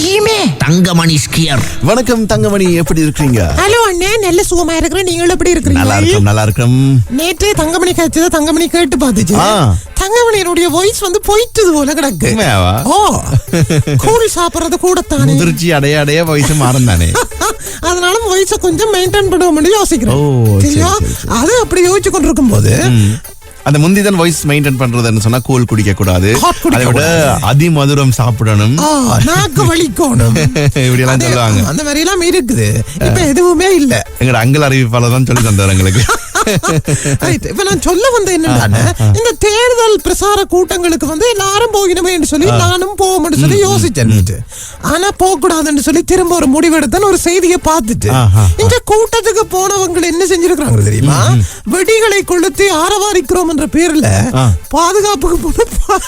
தெரியுமே? தங்கமணி ஸ்கியர். வணக்கம் தங்கமணி எப்படி இருக்கீங்க ஹலோ அண்ணே நல்ல சுகமா இருக்கிறேன். நீங்கள் எப்படி நல்லா இருக்கிறீங்க? இருக்கும் நல்லா இருக்கும் நேற்றே தங்கமணி கழிச்சத தங்கமணி கேட்டு பார்த்துச்சு. தங்கமணியினுடைய வாய்ஸ் வந்து போயிட்டது போல கிடக்கு? ஓ கூழ் சாப்பிடுறது கூடத்தானே? முதிர்ச்சி அடைய அடைய வயசு மாறும் தானே அதனால வயசை கொஞ்சம் மெயின்டைன் பண்ணுவோம்னு யோசிக்கிறேன். சரியா? சரி. அது அப்படி யோசிச்சு கொண்டிருக்கும் போது அந்த முந்திதான் வாய்ஸ் மெயின்டைன் பண்றதுன்னு சொன்னா கூழ் குடிக்க கூடாது அதை விட அதிமதுரம் சாப்பிடணும். நாக்கு வலிக்கணும். இப்படி எல்லாம் சொல்லுவாங்க. அந்த மாதிரி எல்லாம் இருக்குது. இப்ப எதுவுமே இல்ல. எங்கட அங்கல் அறிவிப்பாளர் தான் சொல்லி தந்தார் எங்களுக்கு. Right. இப்ப நான் சொல்ல வந்த என்னன்னா இந்த தேர்தல் பிரசார கூட்டங்களுக்கு வந்து எல்லாரும் போகணுமே என்று சொல்லி நானும் போவோம்னு சொல்லி யோசிச்சேன். ஆனா போக கூடாதுன்னு சொல்லி திரும்ப ஒரு முடிவெடுத்தேன் ஒரு செய்தியை பார்த்துட்டு. இந்த கூட்டத்துக்கு போனவங்க என்ன செஞ்சிருக்காங்க தெரியுமா? வெடிகளை கொளுத்தி ஆரவாரிக்கிறோம் என்ற பேர்ல. பாதுகாப்புக்கு போன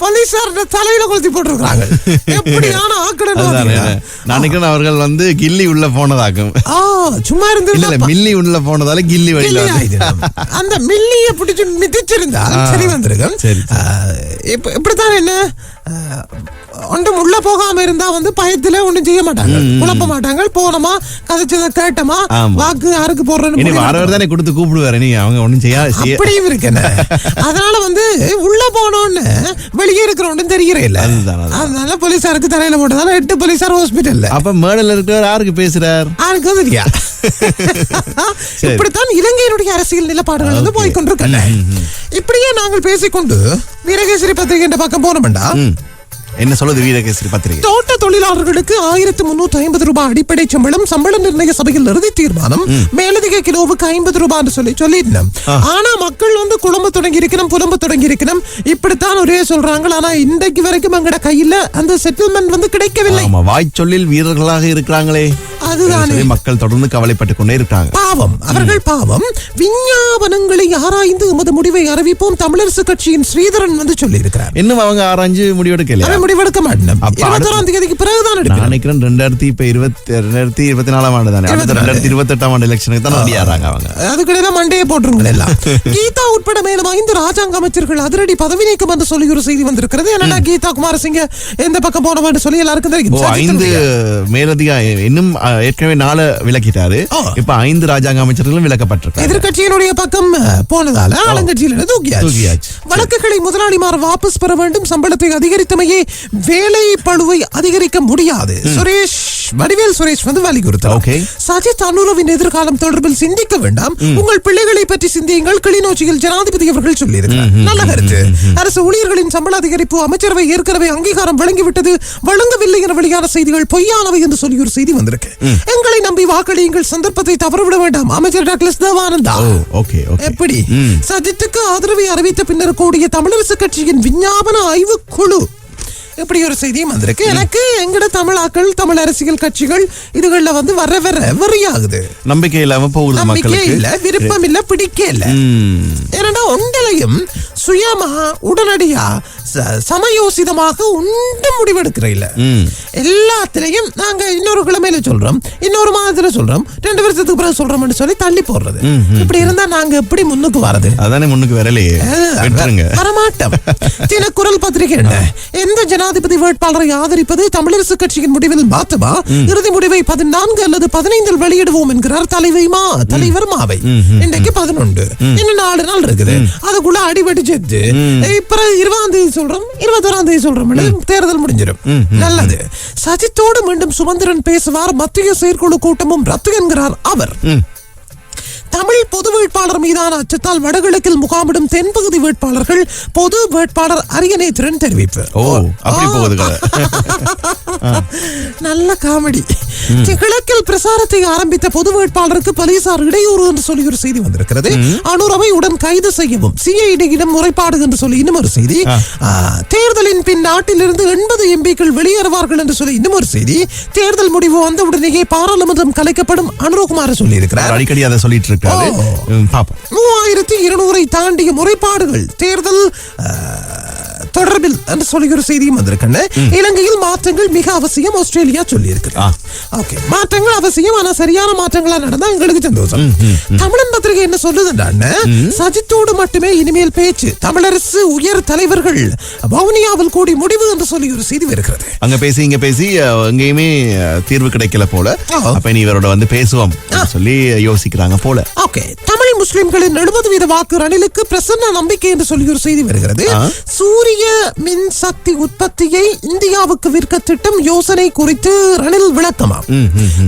போலீசார் தலையில கொளுத்தி போட்டிருக்காங்க எப்படியான ஆக்கணும் நான் நினைக்கிறேன் அவர்கள் வந்து கில்லி உள்ள போனதாக்கும் சும்மா இல்ல இல்ல இருந்து மில்லி உள்ள போனதால கில்லி வழியில. அந்த மில்லிய பிடிச்சு மிதிச்சிருந்தா சரி வந்திருக்கும். இப்ப இப்படித்தான் என்ன? ஒன்றும் உள்ள போகாம இருந்தா வந்து பயத்துல ஒண்ணும் செய்ய மாட்டாங்க. குழப்ப மாட்டாங்க. போனோமா? கதைச்சதை கேட்டோமா. வாக்கு யாருக்கு போடுறேன்னு வாரவர் தானே கொடுத்து கூப்பிடுவாரு. நீ அவங்க ஒண்ணும் செய்ய அப்படியும் இருக்கேன். அதனால வந்து உள்ள போனோன்னு வெளியே இருக்கிறோன்னு தெரியற இல்ல. அதனால போலீசாருக்கு தலையில போட்டதால எட்டு போலீசார் ஹாஸ்பிட்டல்ல அப்ப மேடல இருக்கிறவர் யாருக்கு பேசுறார்? யாருக்கும் தெரியா? இப்படித்தான் இலங்கையினுடைய அரசியல் நிலப்பாடுகள் வந்து போய்கொண்டிருக்கல இப்படியே நாங்கள் பேசிக்கொண்டு வீரகேசரி பத்திரிகை என்ற பக்கம் போனோம்டா. என்ன சொல்லுது வீரகேசரி பத்திரிகை? தோட்ட தொழிலாளர்களுக்கு ஆயிரத்து முன்னூத்தி ஐம்பது ரூபாய் அடிப்படை சம்பளம் சம்பள நிர்ணய சபையில் இறுதி தீர்மானம். மேலதிக கிலோவுக்கு ஐம்பது ரூபாய் சொல்லி சொல்லியிருந்தோம் ஆனா மக்கள் வந்து குழம்பு தொடங்கி இருக்கணும் புலம்பு தொடங்கி இருக்கணும். இப்படித்தான் ஒரே சொல்றாங்க. ஆனா இன்றைக்கு வரைக்கும் எங்கட கையில அந்த செட்டில்மெண்ட் வந்து கிடைக்கவில்லை. ஆமா வாய்ச்சொல்லில் வீரர்களாக இருக்கிறாங்களே. அதுதானே. மக்கள் தொடர்ந்து கவலைப்பட்டு கொண்டே இருக்காங்க. பாவம் அவர்கள் பாவம். விஞ்ஞாபனங்களை ஆராய்ந்து எமது முடிவை அறிவிப்போம். தமிழரசு கட்சியின் ஸ்ரீதரன் வந்து சொல்லி இருக்கிறார் இன்னும் அவங்க ஆராய்ஞ்சு முடிவெடுக்கலையா? அவன் முடிவெடுக்க அப்ப இருபத்தோராம் தேதிக்கு பிறகுதான் நான் நினைக்கிறேன் ரெண்டாயிரத்தி இப்ப இருபத்தி ரெண்டாயிரத்தி இருபத்தி நாலாம் ஆண்டு தானே. ரெண்டாயிரத்தி இருபத்தி எட்டாம் ஆண்டு எலெக்ஷனுக்கு தான் ரெடியாறாங்க அவங்க. அதுக்கிடையில மண்டையை போட்டுருங்க. எல்லாம் கீதா உட்பட மேலும் ஐந்து ராஜாங்க அமைச்சர்கள் அதிரடி பதவி நீக்கம் என்று சொல்லி ஒரு செய்தி வந்திருக்கிறது. என்னன்னா கீதா குமாரசிங்க எந்த பக்கம் போனவன்னு சொல்லி எல்லாருக்கும் தெரியும். ஐந்து மேலதிக இன்னும் ஏற்கனவே நாலு விலக்கிட்டாரு ஆ. இப்ப ஐந்து ராஜாங்க அமைச்சர்களும் விலக்கப்பட்டிருக்காங்க எதிர்கட்சியினுடைய பக்கம் போனதால ஆளுங்கட்சியில தூக்கியாச்சு. தூக்கியாச்சு. வழக்குகளை முதலாளிமார் வாபஸ் பெற வேண்டும். சம்பளத்தை அதிகரித்தமையே வேலை பழுவை அதிகரிக்க முடியாது. சுரேஷ் வடிவேல் சுரேஷ் வந்து வலியுறுத்தல் Okay. சஜித் அனுரவின் எதிர்காலம் தொடர்பில் சிந்திக்க வேண்டாம். உங்கள் பிள்ளைகளை பற்றி சிந்தியுங்கள். கிளிநொச்சியில் ஜனாதிபதி அவர்கள் சொல்லியிருக்கிறார். நல்ல கருத்து. அரசு ஊழியர்களின் சம்பள அதிகரிப்பு அமைச்சரவை ஏற்கனவே அங்கீகாரம் வழங்கிவிட்டது. வழங்கவில்லை என வெளியான செய்திகள் பொய்யானவை என்று சொல்லி ஒரு செய்தி வந்திருக்கு. எங்களை நம்பி வாக்களியுங்கள். சந்தர்ப்பத்தை தவறவிட வேண்டாம். அமைச்சர் டாக்டர் தேவானந்தா. எப்படி. சஜித்துக்கு ஆதரவை அறிவித்த பின்னர் கூடிய தமிழரசு கட்சியின் விஞ்ஞாபன ஆய்வு குழு. இப்படி ஒரு செய்தியும் வந்திருக்கு. எனக்கு எங்கட தமிழாக்கள் தமிழ் அரசியல் கட்சிகள் இதுகள்ல வந்து வர வர வெறியாகுது. நம்பிக்கை இல்லாம போகுது நம்பிக்கை இல்ல விருப்பம் இல்ல பிடிக்க இல்ல. ஏன்னா ஒன்றலையும் சுயமா உடனடியா சமயோசிதமாக உண்டு முடிவெடுக்கிற இல்ல ம். எல்லாத்திலையும் நாங்க இன்னொரு கிழமையில சொல்றோம் இன்னொரு மாதத்துல சொல்றோம் ரெண்டு வருஷத்துக்கு பிறகு சொல்றோம்னு சொல்லி தள்ளி போடுறது. இப்படி இருந்தா நாங்க எப்படி முன்னுக்கு வரது? அதானே முன்னுக்கு வரலையே. வரமாட்டோம். சில குரல் பத்திரிகை என்ன? எந்த ஜனாதிபதி வேட்பாளரை ஆதரிப்பது தமிழரசு கட்சியின் முடிவில் மாற்றுமா இறுதி முடிவை பதினான்கு அல்லது பதினைந்தில் வெளியிடுவோம் என்கிறார் தலைவை மா. தலைவர் மாவை. இன்றைக்கு பதினொன்று. இன்னும் நாலு நாள் இருக்குது. அதுக்குள்ள அடிபடி செத்து இப்ப இருபதாம் தேதி சொல்றோம் இருபத்தோராம் தேதி சொல்றோம். தேர்தல் முடிஞ்சிடும். நல்லது. சஜித்தோடு மீண்டும் சுமந்திரன் பேசுவார் மத்திய செயற்குழு கூட்டமும் ரத்து என்கிறார் அவர். தமிழ் பொது வேட்பாளர் மீதான அச்சத்தால் வடகிழக்கில் முகாமிடும் தென்பகுதி வேட்பாளர்கள் பொது வேட்பாளர் அரியநேத்திரன் தெரிவிப்பு. நல்ல காமெடி. கிழக்கில் பிரசாரத்தை ஆரம்பித்த பொது வேட்பாளருக்கு போலீசார் இடையூறு என்று சொல்லி ஒரு செய்தி வந்திருக்கிறது. அனுரவை உடன் கைது செய்யவும் சிஐடியிடம் முறைப்பாடு என்று சொல்லி இன்னும் ஒரு செய்தி. தேர்தலின் பின் நாட்டிலிருந்து எண்பது எம்பிக்கள் வெளியேறுவார்கள் என்று சொல்லி இன்னும் ஒரு செய்தி. தேர்தல் முடிவு வந்த உடனேயே பாராளுமன்றம் கலைக்கப்படும். அனுரகுமார் சொல்லி இருக்கிறார் அடிக்கடி அதை சொல்லிட்டு இருக்காரு ஓ. ம், பாப்போம். மூவாயிரத்தி இருநூறை தாண்டிய முறைப்பாடுகள். தேர்தல் தொடர்பில் என்று சொல்லி ஒரு செய்தியும் வந்திருக்கேன் இலங்கையில் மாற்றங்கள் மிக அவசியம் ஆஸ்திரேலியா சொல்லி இருக்கு மாற்றங்கள் அவசியம் ஆனா சரியான மாற்றங்களா நடந்தா எங்களுக்கு சந்தோஷம். தமிழன் பத்திரிகை என்ன சொல்லுதுன்னா சஜித்தோடு மட்டுமே இனிமேல் பேச்சு. தமிழரசு உயர் தலைவர்கள் வவுனியாவில் கூடி முடிவு என்று சொல்லி ஒரு செய்தி வருகிறது. அங்க பேசி இங்க பேசி எங்கேயுமே தீர்வு கிடைக்கல போல. அப்ப நீ இவரோட வந்து பேசுவோம் சொல்லி யோசிக்கிறாங்க போல. ஓகே. தமிழ் முஸ்லிம்களின் எழுபது வீத வாக்கு ரணிலுக்கு பிரசன்ன நம்பிக்கை என்று சொல்லி ஒரு செய்தி வருகிறது. ஆ. மின் சக்தி உற்பத்தியை இந்தியாவுக்கு விற்க திட்டம் யோசனை குறித்து ரணில் விளக்கமா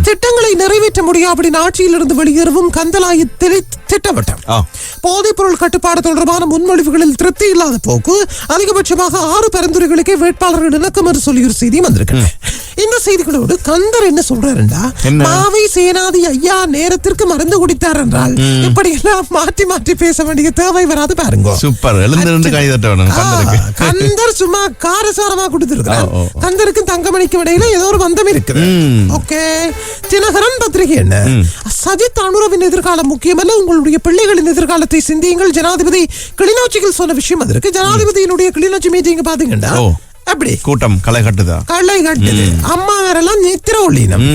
திட்டங்களை நிறைவேற்ற முடியாவிடின் ஆட்சியிலிருந்து வெளியேறவும் கந்தலாயத்தில் திட்டவட்டம். போதைப் பொருள் கட்டுப்பாடு தொடர்பான முன்மொழிவுகளில் திருப்தி இல்லாத போக்கு அதிகபட்சமாக ஆறு பரிந்துரைகளுக்கே வேட்பாளர்கள் இணக்கம் என்று சொல்லி ஒரு செய்தியும் வந்திருக்கு இந்த செய்திகளோடு கந்தர் என்ன சொல்றாருண்டா? மாவை சேனாதி ஐயா நேரத்திற்கு மருந்து குடித்தார் என்றால் இப்படி எல்லாம் மாற்றி மாற்றி பேச வேண்டிய தேவை வராது பாருங்க. சூப்பர். எழுந்திருந்து கந்தர் சும்மா காரசாரமா கொடுத்திருக்கிறார். கந்தருக்கும் தங்கமணிக்கும் இடையில ஏதோ ஒரு பந்தம் இருக்குது. ஓகே. தினகரன் பத்திரிகை என்ன? சஜித் அனுரவின் எதிர்காலம் முக்கியமல்ல உங்களுடைய பிள்ளைகளின் எதிர்காலத்தை சிந்தியுங்கள். ஜனாதிபதி கிளிநொச்சியில் சொன்ன விஷயம் அது இருக்கு. ஜனாதிபதியினுடைய கிளிநொச்சி மீட்டிங் பாத்தீங்கன்னா. அப்படி. கூட்டம் களை கட்டுதா? களை கட்டுது. அம்மாரெல்லாம் நித்திர ஒள்ளினம்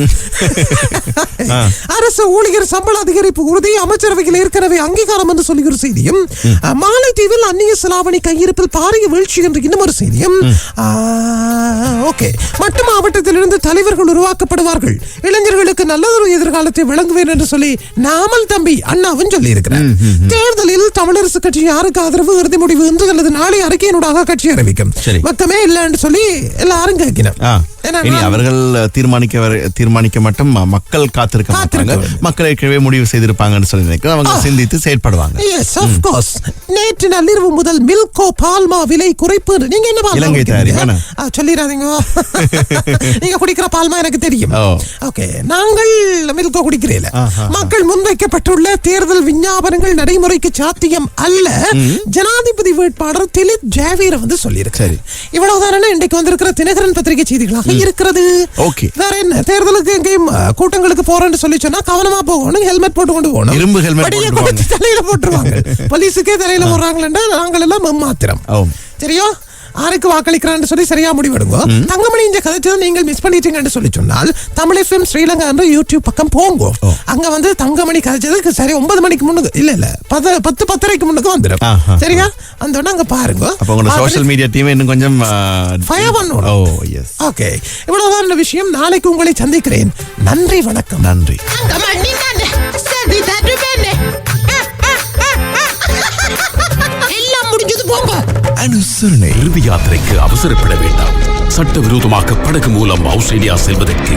அரசு ஊழியர் சம்பள அதிகரிப்பு உறுதி அமைச்சரவையில் ஏற்கனவே அங்கீகாரம் என்று சொல்லி ஒரு செய்தியும் மாலைத்தீவில் அந்நிய செலாவணி கையிருப்பில் பாரிய வீழ்ச்சி என்று இன்னும் ஒரு செய்தியும் ஓகே மட்டு மாவட்டத்திலிருந்து தலைவர்கள் உருவாக்கப்படுவார்கள். இளைஞர்களுக்கு நல்லதொரு எதிர்காலத்தை வழங்குவேன் என்று சொல்லி நாமல் தம்பி அண்ணாவும் சொல்லி இருக்கிறார் தேர்தலில் தமிழரசு கட்சி யாருக்கு ஆதரவு? இறுதி முடிவு இன்று அல்லது நாளை அறிக்கையினூடாக கட்சி அறிவிக்கும். மொத்தமே இல்லைன்னு சொல்லி எல்லாரும். ஏன்னா இனி அவர்கள் தீர்மானிக்க தீர்மானிக்க மட்டும் மக்கள் காத்திருக்க மாட்டாங்க. மக்கள் ஏற்கனவே முடிவு செய்திருப்பாங்கன்னு சொல்லி நினைக்கிறேன். அவங்க சிந்தித்து செயற்படுவாங்க. எஸ் ஆஃப் கோர்ஸ் நேற்று நள்ளிரவு முதல் மில்கோ பால்மா விலை குறைப்பு. நீங்க என்ன இலங்கை குடிக்கிறீங்க? தயாரிப்பு என்ன? ஆ, சொல்லிடாதீங்க நீங்க குடிக்கிற பால்மா எனக்கு தெரியும். ஓகே நாங்கள் மில்கோ குடிக்கிறேன். மக்கள் முன்வைக்கப்பட்டுள்ள தேர்தல் விஞ்ஞாபனங்கள் நடைமுறைக்கு சாத்தியம் அல்ல. ஜனாதிபதி வேட்பாளர் திலித் ஜாவீர வந்து சொல்லியிருக்கு சரி. இவ்வளவுதானே இன்றைக்கு வந்திருக்கிற தினகரன் பத்திரிகை செய்திகளாக? இருக்கிறது. ஓகே. வேற என்ன? தேர்தலுக்கு எங்கேயும் கூட்டங்களுக்கு போறேன்னு சொல்லி சொன்னா கவனமா போகணும் ஹெல்மெட் போட்டு கொண்டு போகணும். இரும்பு கொடுத்து தலையில போட்டுருவாங்க. போலீஸுக்கே தலையில போடுறாங்களா நாங்கள் எல்லாம் மாத்திரம். சரியா? ஆருக்கு வாக்களிக்கிறான்னு சொல்லி சரியா முடிவெடுங்க. தங்கமணி இந்த கதைச்சதை நீங்கள் மிஸ் பண்ணிட்டீங்கன்னு சொல்லி சொன்னால் தமிழ் எஃப்எம் ஸ்ரீலங்கா என்ற யூடியூப் பக்கம் போங்க. அங்க வந்து தங்கமணி கதைச்சதுக்கு சரி ஒன்பது மணிக்கு முன்னுக்கு இல்ல இல்ல பத்து பத்து பத்தரைக்கு முன்னுக்கு வந்துடும். சரியா? அந்த உடனே அங்க பாருங்க. சோஷியல் மீடியா டீம் இன்னும் கொஞ்சம் Fire பண்ணணும். ஓகே இவ்வளவுதான் விஷயம். நாளைக்கு உங்களை சந்திக்கிறேன். நன்றி வணக்கம். நன்றி. அனுசரணை. இறுதி யாத்திரைக்கு அவசரப்பட வேண்டாம். சட்டவிரோதமாக படகு மூலம் ஆஸ்திரேலியா செல்வதற்கு